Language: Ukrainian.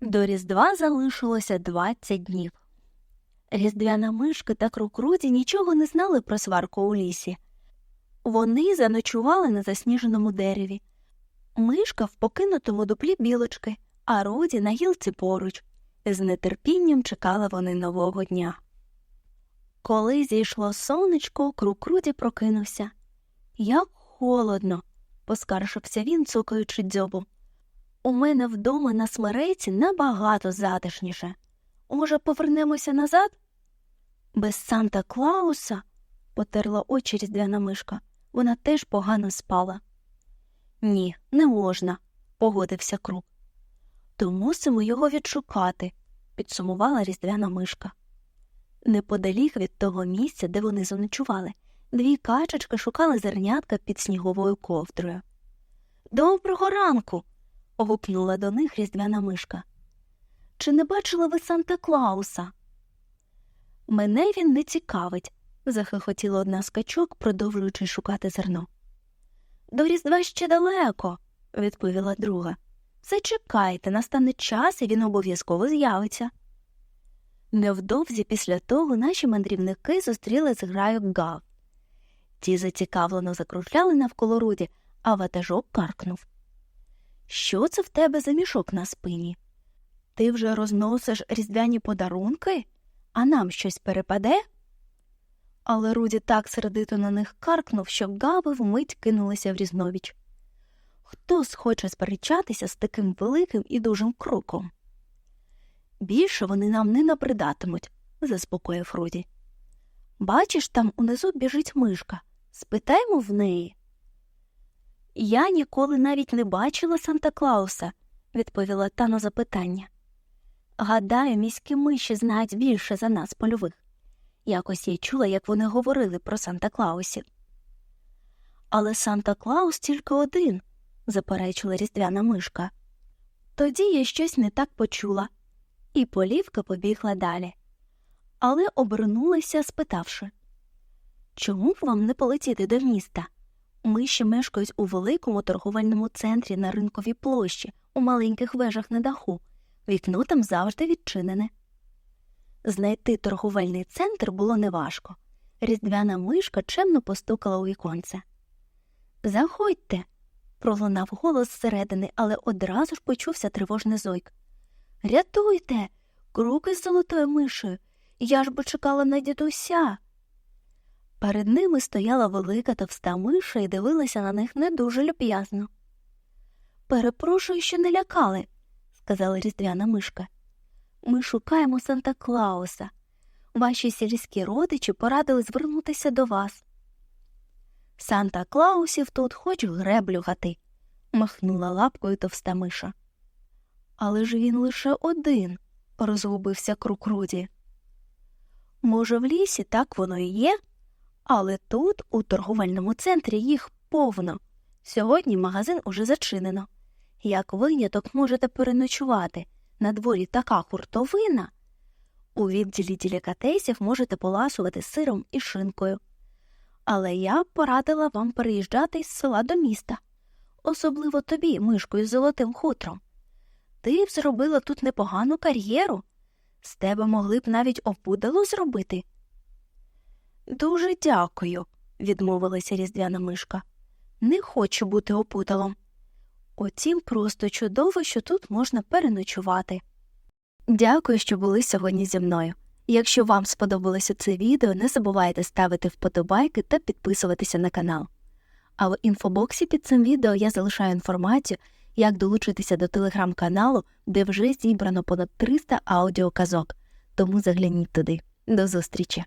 До Різдва залишилося 20 днів. Різдвяна мишка та крукруді нічого не знали про сварку у лісі. Вони заночували на засніженому дереві. Мишка в покинутому дуплі білочки, а Руді на гілці поруч. З нетерпінням чекали вони нового дня. Коли зійшло сонечко, Крукруді прокинувся. Як холодно, поскаржився він, цукаючи дзьобом. У мене вдома на смереці набагато затишніше. Може, повернемося назад? Без Санта Клауса, потерла очі різдвяна мишка. Вона теж погано спала. Ні, не можна, погодився круг. То мусимо його відшукати, підсумувала різдвяна мишка. Неподалік від того місця, де вони заночували, дві качечки шукали зернятка під сніговою ковдрою. Доброго ранку. Гукнула до них різдвяна мишка. Чи не бачила ви Санта Клауса? Мене він не цікавить, захихотіла одна з качок, продовжуючи шукати зерно. До Різдва ще далеко, відповіла друга. Зачекайте, настане час, і він обов'язково з'явиться. Невдовзі після того наші мандрівники зустріли з граю гав. Ті зацікавлено закружляли навколо Руді, а ватажок каркнув. Що це в тебе за мішок на спині? Ти вже розносиш різдвяні подарунки, а нам щось перепаде? Але Руді так сердито на них каркнув, що гави вмить кинулися в різновіч. Хто схоче сперечатися з таким великим і дужим кроком? Більше вони нам не набридатимуть, заспокоїв Руді. Бачиш, там унизу біжить мишка. Спитаймо в неї. Я ніколи навіть не бачила Санта Клауса, відповіла та на запитання. Гадаю, міські миші знають більше за нас польових. Якось я чула, як вони говорили про Санта Клаусів. Але Санта Клаус тільки один, заперечила різдвяна мишка. Тоді я щось не так почула, і полівка побігла далі. Але обернулася, спитавши Чому б вам не полетіти до міста? Миші мешкають у великому торговельному центрі на ринковій площі, у маленьких вежах на даху. Вікно там завжди відчинене. Знайти торговельний центр було неважко. Різдвяна мишка чемно постукала у віконце. Заходьте. пролунав голос зсередини, але одразу ж почувся тривожний зойк. Рятуйте, круки з золотою мишею. Я ж би чекала на дідуся. Перед ними стояла велика товста миша і дивилася на них не дуже люб'язно. Перепрошую, що не лякали, сказала різдвяна мишка. Ми шукаємо Санта Клауса. Ваші сільські родичі порадили звернутися до вас. Санта Клаусів тут хоч греблю гати, махнула лапкою товста миша. Але ж він лише один, розгубився крук Руді. Може, в лісі так воно і є, але тут, у торговельному центрі, їх повно. Сьогодні магазин уже зачинено. Як виняток можете переночувати, на дворі така хуртовина. У відділі делікатесів можете поласувати сиром і шинкою. Але я б порадила вам переїжджати з села до міста, особливо тобі, мишкою з золотим хутром. Ти б зробила тут непогану кар'єру. З тебе могли б навіть опудало зробити. Дуже дякую, відмовилася різдвяна мишка. Не хочу бути опудалом. Утім, просто чудово, що тут можна переночувати. Дякую, що були сьогодні зі мною. Якщо вам сподобалося це відео, не забувайте ставити вподобайки та підписуватися на канал. А в інфобоксі під цим відео я залишаю інформацію, як долучитися до телеграм-каналу, де вже зібрано понад 300 аудіоказок, тому загляніть туди. До зустрічі!